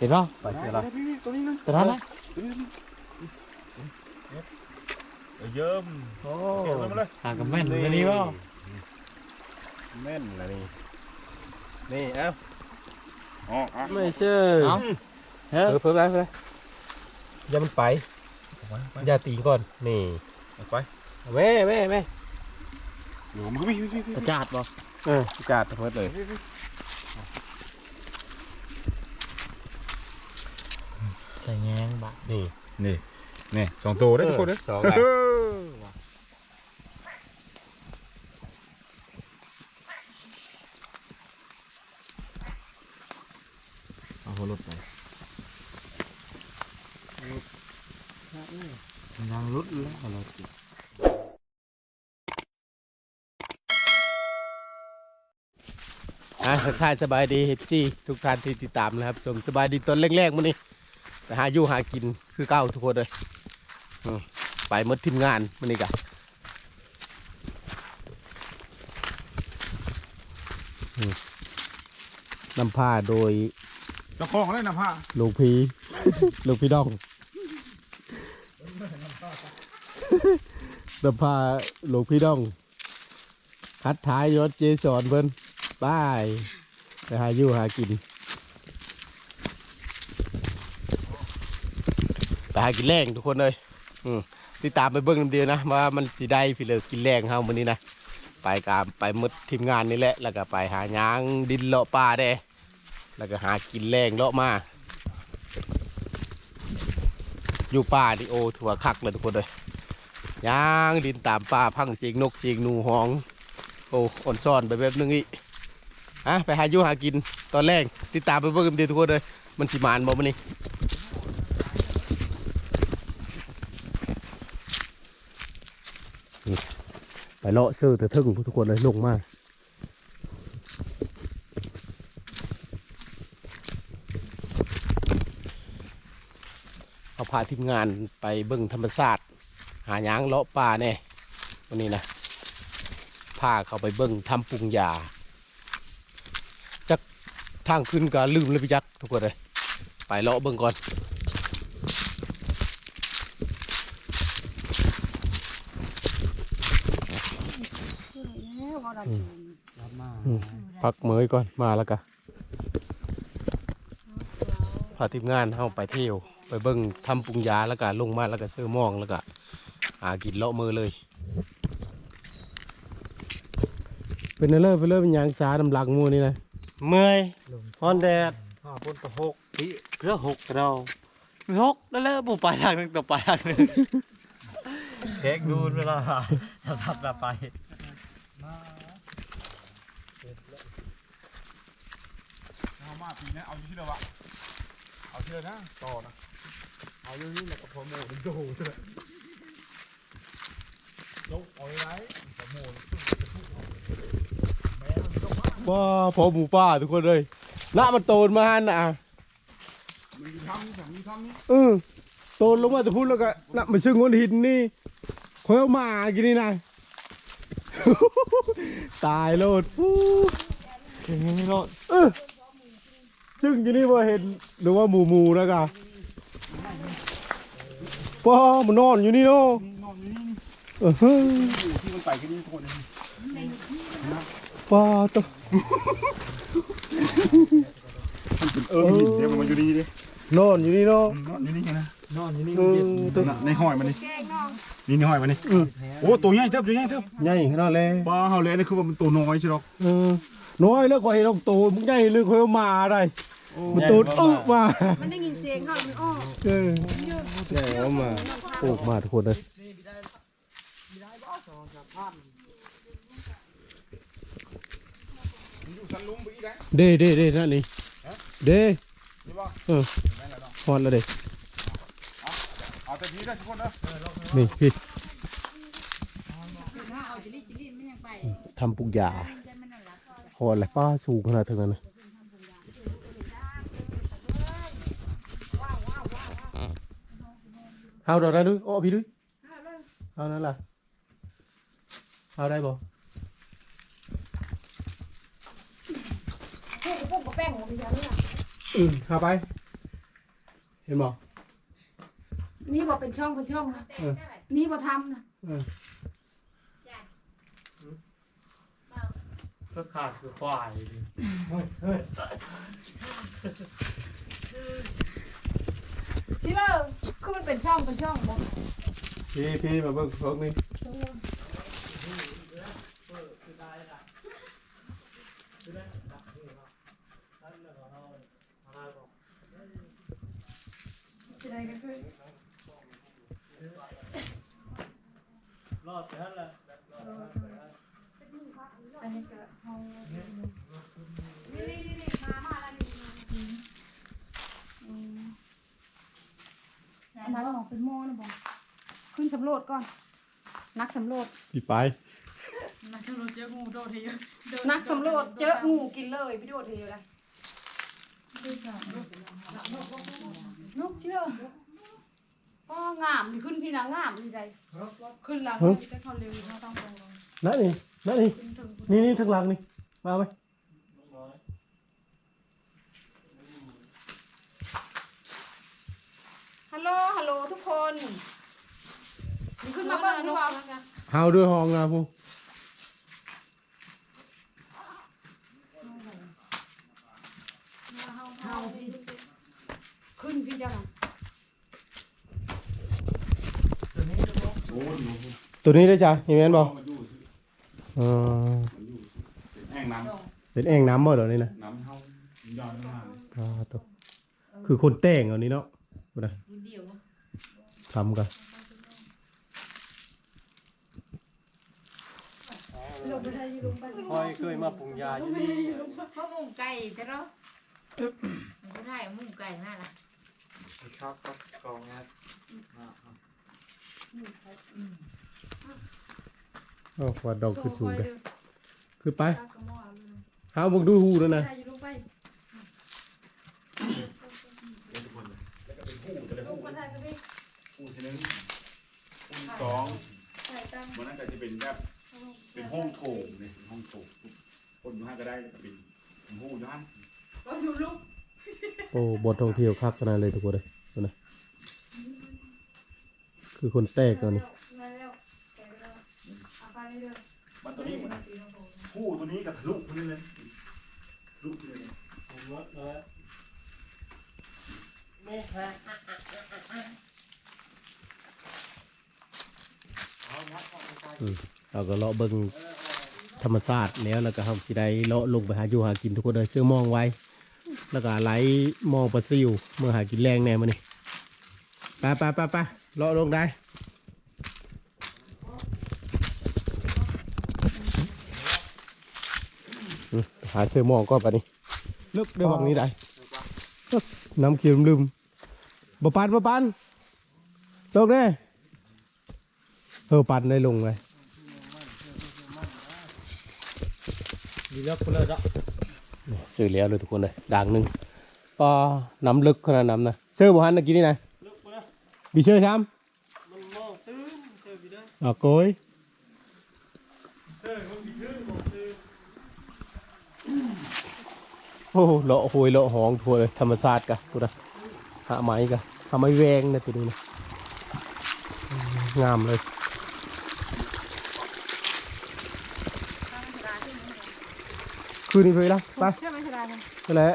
เห็นป่ะไปเจอแล้วตัวนี้นะตัวนั้นนะเยิ้มโอ้เก็บมาเลยหากับแม่นอันนี้ป่ะแม่นละนี่นี่เอ้าอ๋ออะไม่เชื่อเอาเฮ้เอยอเพิ่มไปเพิ่มอย่ามันไปอย่าตีก่อนนี่ไปแม่แม่แม่อยู่มือพี่พี่พี่กระจาดป่ะเออจัดเพิ่มเลย ใส่แงงบะนี่นี่นี่สองตัวได้ทุกคนเลยสองไงเอาหัวรถไปยางรุดแล้วหัวรถอะทักทายสบายดีเฮจี้ทุกท่านที่ติดตามนะครับส่งสบายดีตอนแรกๆมื้อนี้ ไปหาอยู่หากินคือเก้าทุกคนเลยอืมไปหมดทีมงานมื้อนี้กะอืมนำผ้าโดยเจ้าของเลยนะผ้าลูกพีลูกพี่น้องนำผ้าลูกพี่น้องคัดท้ายยศเจสอนเพิ่นบายไปหาอยู่หากิน ไปหากินแรงทุกคนเลยอืมติดตามไปเบิ้งน้ำเดียวนะว่ามันสิได้พี่เลิกกินแรงเฮามื้อนี้นะไปกามไปหมดทีมงานนี่แหละ แล้วก็ไปหายางดินเลาะป่าเด้ แล้วก็หากินแรงเลาะมา อยู่ป่าดิโอถือว่าคักเลยทุกคนเลยยางดินตามป่าพังเสียงนกเสียงหนูห้อง โอ้อ่อนซ่อนไปแบบนึงอีกอะไปหาอยู่หากินตอนแรกติดตามไปเบิ่งกันเดียวทุกคนเลย มันสิมานบ่มันนี่นี่ เลาะซื้อแต่ทึ่งทุกคนเลยลงมากเอาพาทีมงานไปเบิ่งธรรมศาสตร์หาหยางเลาะป่าแน่วันนี้นะพาเขาไปเบิ้งทำปรุงยาจักทางขึ้นก็ลืมเลยพี่จักทุกคนเลยไปเลาะเบิ้งก่อน พักเมยก่อนมาแล้วกะพาทีมงานเข้าไปเที่ยว ไปเบิ้งทำปรุงยาแล้วก็ลงมาแล้วก็ซื้อหมองแล้วก็หากินเลาะมือเลย เป็นอะไรเป็นเรื่องเป็นหยางสาดำหลังหมูนี่นะเมื่อยฮอนแดดห้าปุ่นตะหกปีเรือหกเราหกก็แล้วบุไปทางหนึงต่อไปทางหนึงเด็กดูเวลาเราทับเราไป เอามาปีนะเอาอยู่ที่เดียวอะเอาที่เดียวนะต่อนะเอาอยู่นี่แหละก็พอโม่ถึงโตเลยลงเอาไว้พอโม่ว้าพอหมูป่าทุกคนเลยหน้ามันโตนมาหันน่ะมีทำสั่งมีทำนี่เออโตนลงมาแต่พูดแล้วก็น่ะมันซึ่งงนหินนี่คอยเอามากินนี่นะ ตายโลดฟู้ถึงนี่รถเออจึงกินนี่พอเห็นหรือว่าหมูหมูนะกะป้ามันนอนอยู่นี่เนาะนอนอยู่นี่เออเฮ้ยอยู่ที่มันไปแค่นี้ทุกคนเลยป้าตัวเออหินเนี่ยมันอยู่นี่ดินอนอยู่นี่เนาะนอนอยู่นี่ไงนะนอนอยู่นี่เออตัวในห้อยมันนี่ นี่ในห้อยมันนี่โอ้ตัวใหญ่เทิบตัวใหญ่เทิบใหญ่ขนาดเลยปลาเฮาเลยนี่คือว่ามันตัวน้อยใช่หรอกเออน้อยแล้วกว่าเห็นต้องโตมึงใหญ่เลยคอยเอามาได้มันโตดอึมามันได้ยินเสียงเขามันอ้อเออใหญ่เอามาโอ้มาทุกคนเลยมันอยู่สันลุมไปอีกแล้วเด้เด้เด้นั่นนี่เด้นี่บ่เออแม่นแล้วเนาะฮอนแล้วเด้ เอาแต่นี้ได้ทุกคนนะนี่พี่เอาจิลิจิลิมันยังไปทำปลูกยาฮอนแล้วป้าสูงขนาดเท่านั้นนะเอาดอกนั้นด้วยโอ้พี่ด้วยเอานั่นล่ะเอาได้บ่พวกพวกกับแป้งของมันยังเนี่ยอืมเข้าไปห็นบ่ นี่บอกเป็นช่องเป็นช่องนะเออ นี่บอกทำนะเออก็ขาดคือควายดิชิเลอร์คือมันเป็นช่องเป็นช่องบอกพี่พี่มาเบิ่งพวกนี้ รอดไปแล้วแหละอันนี้ก็เอานี่นี่นี่มามาแล้วนี่อันนั้นบอกเป็นโม่นะบอกขึ้นสำรวจก่อน นักสำรวจพี่ไปนักสำรวจเจองูกินเลยพี่โดดเดียวเลยนกเชื่อ ก็งามนี่ขึ้นพี่นางงามนี่ใจขึ้นหลังแต่เขาเร็วเขาต้องลงลงนั่นนี่นั่นนี่นี่นี่ทางหลังนี่มาไหมฮัลโหลฮัลโหลทุกคนนี่ขึ้นมาเบิ้งดีกว่าเฮาด้วยห้องนะพูเอาพี่ขึ้นพี่เจ้าน่ะ โอ้ย ตัวนี้ได้จ้ะเห็นไหมนบอกมันอยู่เออมันอยู่แห้งน้ำเป็นเองน้ำบ่เดี๋ยวนี้นะน้ำเท่าย้อนมาเลยอ่าตัวคือคนแต่งเอานี้เนาะดูนะทำกันลงไปได้ยืลงไปคอยเคยมาปรุงยาอยู่นี่เพราะมุงไก่แต่เรามันก็ได้มุงไก่น่าละครับครับกองงาน โอ้ว่าดอกคือสูงกันเด้อคือไปตากระหม้อเลยหาบุกดูหูแล้วนะได้ยืลงไปทุกคนเลยแล้วก็เป็นคู่จะเลยลคู่งมาได้ก็ไม่คู่ที่หนึ่งคู่ที่สองใส่ตังค์วันนั้นก็จะเป็นแบบเป็นห้องโถงเนี่ยเป็นห้องโถงคนอยู่ห้างก็ได้แล้วก็เป็นเป็นห้องอยู่ห้างก็อยู่ลุกโอ้บทท่องเที่ยวคักขนาดเลยทุกคนเลยดูนะคือคนแตกเอานี่ มาแล้วแกะแล้วเอาไปเด้อมันตัวนี้หมดนะคู่ตัวนี้กับทะลุตัวนี้เลยทะลุตัวนี้เลยผมว่าเออเราก็เลาะเบิ่งธรรมชาสติแล้วแล้วก็เฮาสิได้เลาะลงไปหาอยู่หากินทุกคนเลยเสื้อมองไว้ แล้วก็ไหลมองปลาซิวเมื่อหากินแรงแน่มานี่ไปไปไปไปเลาะลงได้ หาเสื้อมองก็ปะนี่ลึกได้วังนี้ได้ลึกน้ำเขียวลืมๆบ่ปันบ่ปันลงเด้เออปันได้ลงเลยดีแล้วคนละดอกซื้อแล้วเลยทุกคนเลยด่างหนึ่งปอน้ำลึกขนาดน้ำนะเชื่อบ่ฮันนะกินนี่นะลุกมานะบีเชื่อช้มันมองตื้มเชื่อพี่ได้ำอ๋อโกย เชื่อมันมีชื่อมองตื้ม โอ้โหเลาะโหยเลาะหองทัวเลยธรรมชาติกะกูนะหาไม้กะหาไม้แวงนะตัวนี้นะอืมงามเลยคืนนี้ไปละไปเชื่อไหมชดาเนี่ยไปแล้ว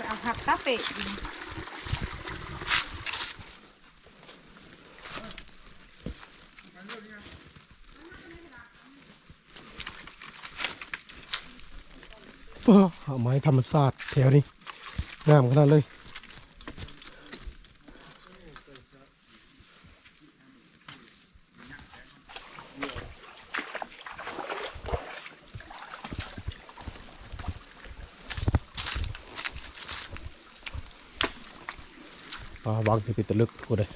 จะเอาผักตาเป็ด โอ้หา ไม้ธรรมชาติแถวนี้งามขนาดเลยอ่าวางที่เป็นตะลึกกูเลย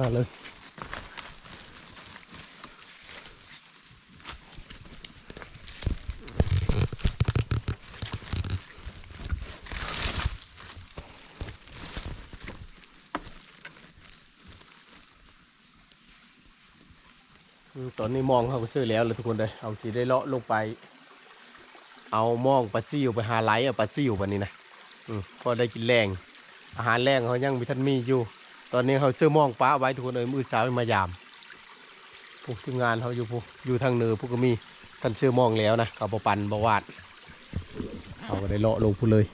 นาดเลย ตอนนี้มองเขาก็ซื้อแล้วเลยทุกคนเลยเอาสีได้เลาะลงไป เอามองปลาซิวไปหาไหลเอาปลาซิววันนี้นะอืมพอได้กินแรงอาหารแรงเขายังมีท่านมีอยู่ ตอนนี้เขาซื้อมองป้าไว้ทุกคนเลยมือสาวมายามพวกทีมงานเขาอยู่พวกอยู่ทางเหนือพวกก็มีท่านซื้อมองแล้วนะเขาบปันบวาดเขาก็ได้เลาะลงพูนเลย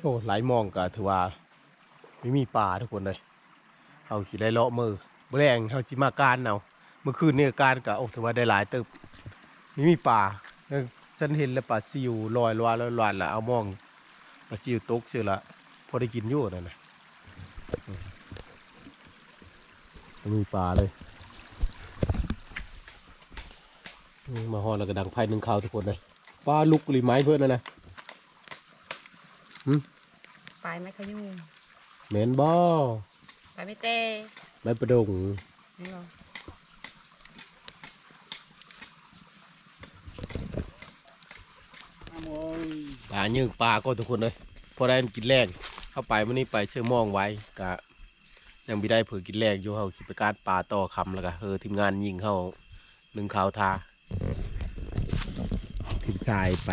โอ้หลายมองก็ถือว่า ไม่มีป่าทุกคนเลยเขาสิได้เลาะมือเบแรงเขาสิมาการเอาเมื่อคืนนี่การก็โอ้ถือว่าได้หลายเติบไม่มีป่าฉันเห็นแล้วป่าซิวลอยลอยลอยลอยละเอามองป่าซิวตกเสียละพอได้กินอยู่นั่นนะมีป่าเลยมาฮอนแล้วก็ดังไพ่หนึ่งข้าวทุกคนเลยปลาลุกหรือไม้เพื่อนนะนะไปไหมขยุ่ง เหม็นบ่ไปไม่เต้ไม้ประดงนี่เหรอปลายืงปลาก็ทุกคนเลยพอได้กินแรงเข้าไปมื่อนี้ไปเชื่อมองไว้กะยังไม่ได้เผื่อกินแรงอยู่เขาคิดไปการปลาต่อคำแล้วก็เออทีมงานยิงเขาหนึ่งขาวทาทีมทรายไป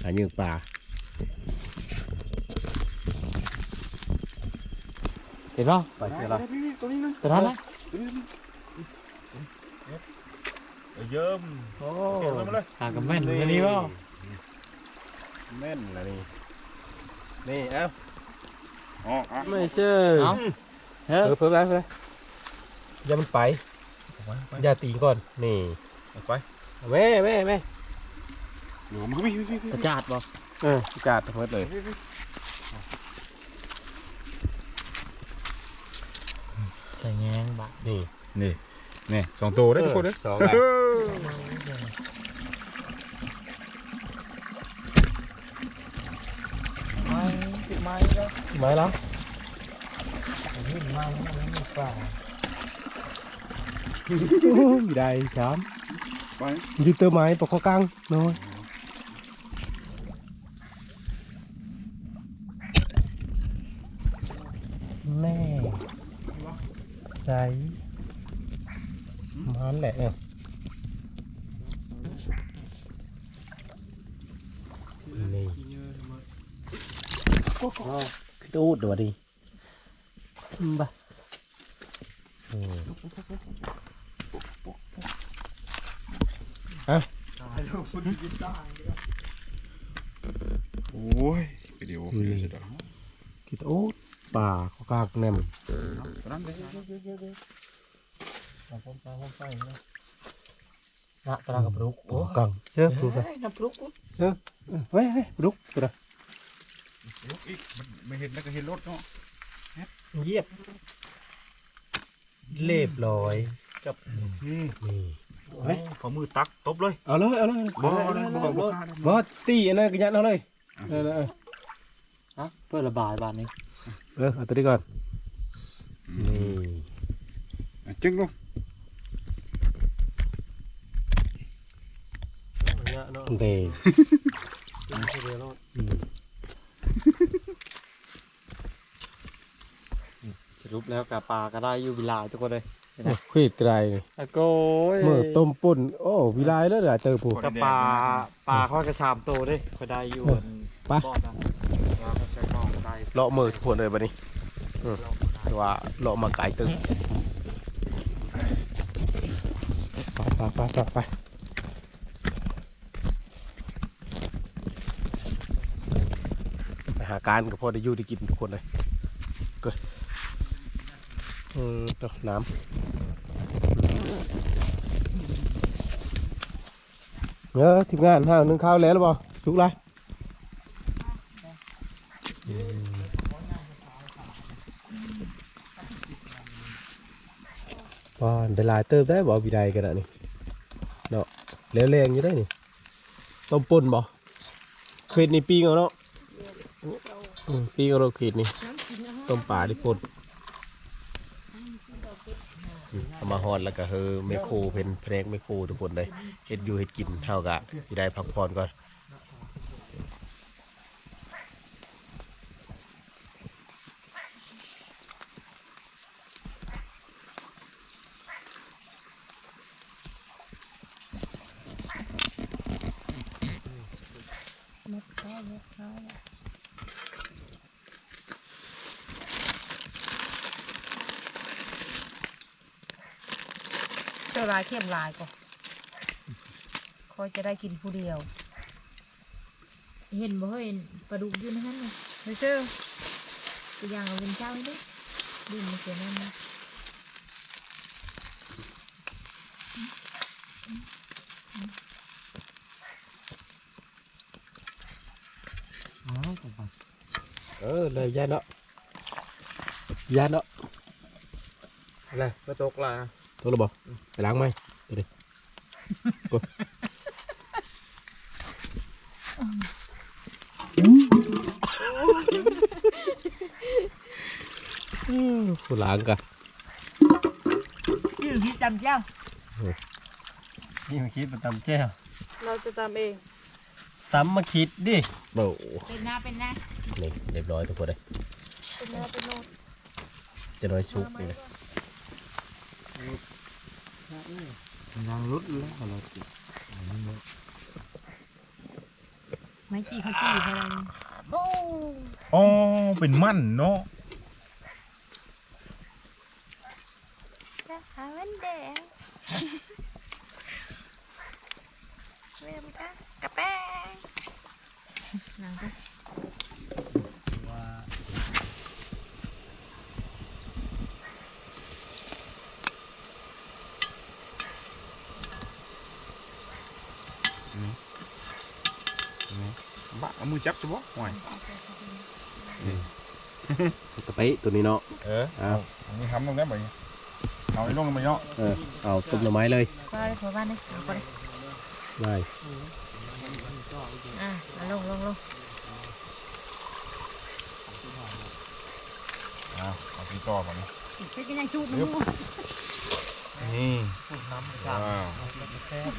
หายืงปลา เห็นป่ะไปเจอแล้วตัวนี้นะแต่นั้นนะเยิ้มโอ้เก็บมาเลยหากับแม่นอันนี้ป่ะแม่นละนี่นี่เอ้าอ๋ออะไม่เชื่อเอ้าเออเพิ่มไปเพิ่มอย่ามันไปอย่าตีก่อนนี่ไปแม่แม่แม่หนูมันวิ่งวิ่งวิ่งกระจาดป่ะเออจัดเพิ่มเลย ใส่แงงบะ นี่นี่นี่สองตัวได้ทุกคนเลยสองอันไม้ติดไม้แล้วไม้แล้วขึ้นไม้แล้วมันไม่กล้าได้สามไปยืดเตอร์ไม้ปกข้อกลางน้อยแม่ใสมันแหละเออนี่โอ้โห คือตูดเดี๋ยวดิบ้าอืมโอ้ยไปเดี๋ยวเดี๋ยวเสร็จแล้วคิดโอ้ป่าข้อกลางแน่มตัวนั้นเลยเอาผมไปผมไปนะนะตรากับลูกโอ้ข้อกลางเชื่อปลุกอะน้ำปลุกเฮ้ยเฮ้ยปลุกตัวละ ลุกอีกมันไม่เห็นแล้วก็เห็นรถเนาะเยียบเรียบร้อยนี่นี่ขอมือตักตบเลยเอาเลยเอาเลยบ่เลยบ่บ่บ่บอสตีอันนั้นก็ยัดเอาเลยเออเออฮะเพื่อระบายบานนี้เออเอาตัวนี้ก่อนนี่จึงลงเดส รุปแล้วกับปลาก็ได้อยู่เวลาทุกคนเลยคุยไกลตะโก้ยเมื่อต้มปุ่น โอ้วิไลแล้วเหรอเตอร์ปูกับปลาปลาข้อยกระชามโตเด้ค่อยได้อยู่ไปบอดนะปลาก็ใช้กล้องได้เลาะมือทุกคนเลยบัดนี้อืมแต่ว่าเลาะมาไกลตึงไปไปไปไปไปไปหาการกับพ่อได้อยู่ได้กินทุกคนเลยเกิด อืมตัวน้ำเออทีมงานห้าวนึ่งข้าวแล้วหรือเปล่าทุกไรป้อนได้ลายเติบได้บ่พี่ใดกันอะนี่เนาะแล้วแรงอยู่ได้นี่ต้มป่นบ่เขีดนี่ปีงเอาเนาะปีงเอาเราเขีดนี่ต้มปลาที่ป่น เอามาฮอดแล้วก็เฮอไมโครเป็นแพรกไมโครทุกคนเลยเฮ็ดอยู่เฮ็ดกินเท่ากะที่ได้พักผ่อนก่อน เจอลายเข้มลายก่อนคอยจะได้กินผู้เดียว เห็นบ่เห็นปลาดุกอยู่ในนั้นเลยไม่เจอตัวอย่างเอาเป็นเจ้าดิดินมันเสียนั่นนะเออเลยยาเนาะยาเนาะอะไรก็ตกละตัวระบอกไปล้างไหม ตัวนี้โอ้ผู้ล้างกะชื่อที่จำเจ้านี่มาคิดมาตำแจ้วเราจะตามเองตำมาคิดดิโอ้เป็นหน้าเป็นหน้านี่เรียบร้อยทุกคนเลยเป็นหน้าเป็นโนดจะน้อยชุบนี่นะ นางรุดแล้วเราไม่จีเขาจีเขาอะไรอ๋อ เป็นมั่นเนาะจะหาเงินแดงเริ่มจ้ะกระแป้งนางก็บะ มือจับจะบ่ห่วยกะปิตัวนี้เนาะ เออเอา อันนี้ทำตรงนี้ไปเอาไอ้ลงไปเนาะเออ เอาต้มหน่อไม้เลยก็ได้พอบ้านเลยเอาไปเลยได้อะเอาลงลงลงเอาเอาที่ต่อก่อนนะเฮ็ดกันยังชูดน้ำมูกนี่น้ำว้าวแซ่บ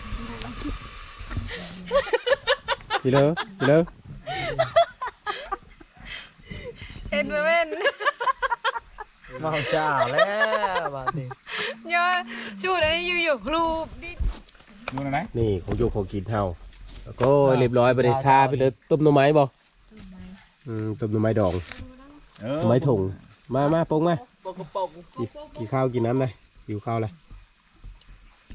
พี่เลอพี่เลอ เห็นไหมเว้นมาจ้าแล้วบาดนี้ยอชูดอันนี้อยู่อยู่รูปดิดูหน่อยนะนี่ของโยของกินเฮาแล้วก็เรียบร้อยไปเลยทาไปเลยต้มหน่อไม้บ่อืมต้มหน่อไม้ดองเออหน่อไม้ถุงมามาปงมาปกปกกินกินข้าวกินน้ำเลยหิวข้าวเลย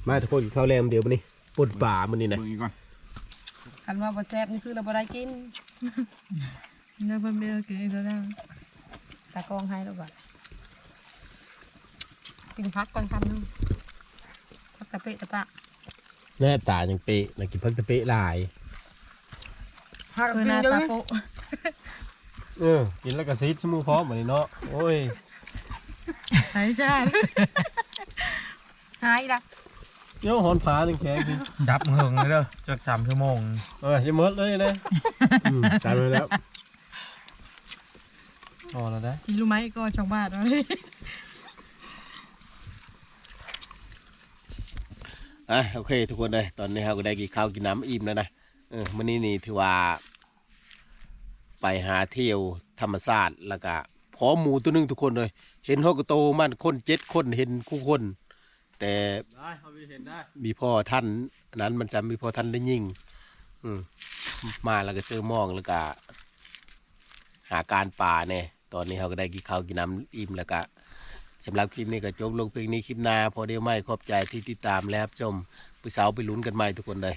มาทุกคนกินข้าวแรงเดี๋ยวมันนี่ป่นป่ามันนี่นะเบิ่งอีกก่อนคันว่าบ่แซ่บนี่คือเราบ่ได้กิน เนื้อเป็นเบลกินตัวนั้นตากองให้แล้วบ่กินพักก่อนคำหนึงพักตะเปะตะปะแน่ตายังเปะนะกินเพิ่งจะเปะหลายพักกินตาโปะเออกินแล้วก็ซีดสมูพร้อมเหมือนเนาะโอ้ยหายชาหายละเดี๋ยวหอนฟ้าหนึ่งแข็งดิดับเหิงเลยเด้อจักสามชั่วโมงเออจะหมดเลยเลยอืมตามไปแล้ว พอแล้วได้กินรู้ไหมก็ช่องบ้านเลย อะโอเค ทุกคนเลยตอนนี้เราก็ได้กินข้าวกินน้ำอิ่มแล้วนะเออมื้อนี้นี่ถือว่า ไปหาเที่ยวธรรมศาสตร์แล้วก็พอหมูตัวหนึงทุกคนเลย เห็นฮอกโตมันคนเจ็ดคนเห็นคู่คน แต่ ได้เขาเห็นได้มีพ่อท่านอันนั้นมันจะมีพ่อท่านได้ยิ่ง อืมมาแล้วก็ซื้อหมองแล้วก็ หาการป่าเนี่ย ตอนนี้เขาก็ได้กินข้าวกินน้ำอิ่มแล้วก็สำหรับคลิปนี้ก็จบลงเพียงนี้คลิปหน้าพอเดียวไม่ขอบใจที่ติดตามและรับชมผู้สาวไปลุ้นกันใหม่ทุกคนเลย